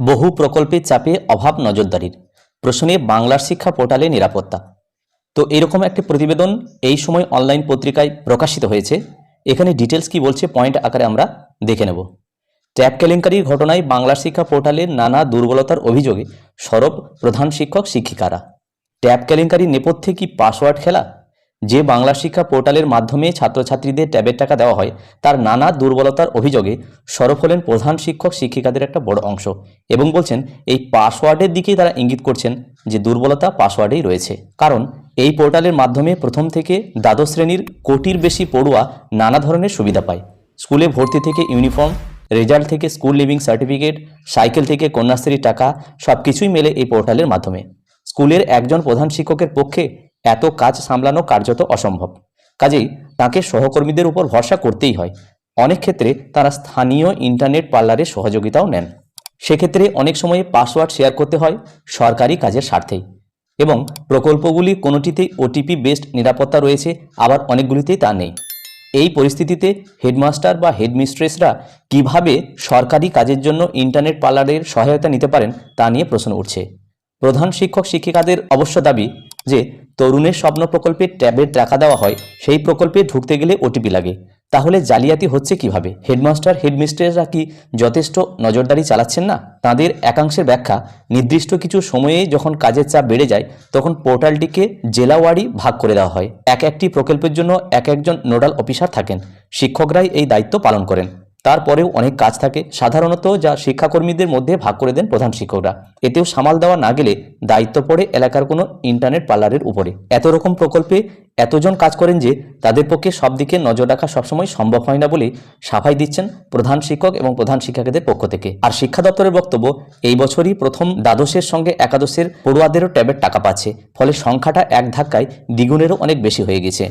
বহু প্রকল্পের চাপে অভাব নজরদারির। প্রশ্নে বাংলার শিক্ষা পোর্টালে নিরাপত্তা। তো এরকম একটি প্রতিবেদন এই সময় অনলাইন পত্রিকায় প্রকাশিত হয়েছে। এখানে ডিটেলস কি বলছে পয়েন্ট আকারে আমরা দেখে নেব। ট্যাব কেলেঙ্কারির ঘটনায় বাংলা শিক্ষা পোর্টালে নানা দুর্বলতার অভিযোগে সরব প্রধান শিক্ষক শিক্ষিকারা। ট্যাব কেলেঙ্কারির নেপথ্যে কি পাসওয়ার্ড খেলা? যে বাংলা শিক্ষা পোর্টালের মাধ্যমে ছাত্রছাত্রীদের ট্যাবের টাকা দেওয়া হয়, তার নানা দুর্বলতার অভিযোগে সরব হলেন প্রধান শিক্ষক শিক্ষিকাদের একটা বড় অংশ এবং বলছেন, এই পাসওয়ার্ডের দিকেই তারা ইঙ্গিত করছেন যে দুর্বলতা পাসওয়ার্ডেই রয়েছে। কারণ এই পোর্টালের মাধ্যমে প্রথম থেকে দ্বাদশ শ্রেণির কোটির বেশি পড়ুয়া নানা ধরনের সুবিধা পায়। স্কুলে ভর্তি থেকে ইউনিফর্ম, রেজাল্ট থেকে স্কুল লিভিং সার্টিফিকেট, সাইকেল থেকে কন্যাশ্রীর টাকা সব কিছুই মেলে এই পোর্টালের মাধ্যমে। স্কুলের একজন প্রধান শিক্ষকের পক্ষে এত কাজ সামলানো কার্যত অসম্ভব। কাজেই তাকে সহকর্মীদের উপর ভরসা করতেই হয়। অনেক ক্ষেত্রে তারা স্থানীয় ইন্টারনেট পার্লারের সহযোগিতাও নেন। সেক্ষেত্রে অনেক সময় পাসওয়ার্ড শেয়ার করতে হয় সরকারি কাজের স্বার্থেই এবং প্রকল্পগুলি কোনোটিতেই ওটিপি বেসড নিরাপত্তা রয়েছে, আবার অনেকগুলিতেই তা নেই। এই পরিস্থিতিতে হেডমাস্টার বা হেডমিস্ট্রেসরা কীভাবে সরকারি কাজের জন্য ইন্টারনেট পার্লারের সহায়তা নিতে পারেন তা নিয়ে প্রশ্ন উঠছে। প্রধান শিক্ষক শিক্ষিকাদের অবশ্য দাবি যে তরুণের স্বপ্ন প্রকল্পে ট্যাবের টাকা দেওয়া হয়, সেই প্রকল্পে ঢুকতে গেলে ওটিপি লাগে। তাহলে জালিয়াতি হচ্ছে কীভাবে? হেডমাস্টার, হেডমিস্ট্রেসরা কি যথেষ্ট নজরদারি চালাচ্ছেন না? তাদের একাংশের ব্যাখ্যা, নির্দিষ্ট কিছু সময়ে যখন কাজের চাপ বেড়ে যায়, তখন পোর্টালটিকে জেলাওয়ারি ভাগ করে দেওয়া হয়। এক একটি প্রকল্পের জন্য এক একজন নোডাল অফিসার থাকেন। শিক্ষকরাই এই দায়িত্ব পালন করেন। তারপরেও অনেক কাজ থাকে। সাধারণত যা শিক্ষাকর্মীদের মধ্যে ভাগ করে দেন প্রধান শিক্ষকরা। এতেও সামাল দেওয়া না গেলে দায়িত্ব পড়ে এলাকার কোনো ইন্টারনেট পার্লারের উপরে। এত রকম প্রকল্পে এতজন কাজ করেন যে তাদের পক্ষে সব দিকে নজর রাখা সবসময় সম্ভব হয় না বলে সাফাই দিচ্ছেন প্রধান শিক্ষক এবং প্রধান শিক্ষকদের পক্ষ থেকে। আর শিক্ষা দপ্তরের বক্তব্য, এই বছরই প্রথম দ্বাদশের সঙ্গে একাদশের পড়ুয়াদেরও ট্যাবের টাকা পাচ্ছে। ফলে সংখ্যাটা এক ধাক্কায় দ্বিগুণেরও অনেক বেশি হয়ে গেছে।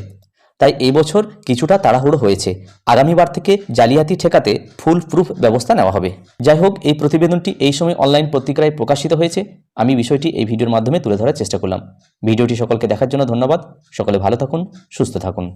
তাই এবছর বছর কিছুটা তাড়াহুড়ো হয়েছে। আগামীবার থেকে জালিয়াতি ঠেকাতে ফুল প্রুফ ব্যবস্থা নেওয়া হবে। যাই হোক, এই প্রতিবেদনটি এই সময় অনলাইন পত্রিকায় প্রকাশিত হয়েছে। আমি বিষয়টি এই ভিডিওর মাধ্যমে তুলে ধরার চেষ্টা করলাম। ভিডিওটি সকলকে দেখার জন্য ধন্যবাদ। সকলে ভালো থাকুন, সুস্থ থাকুন।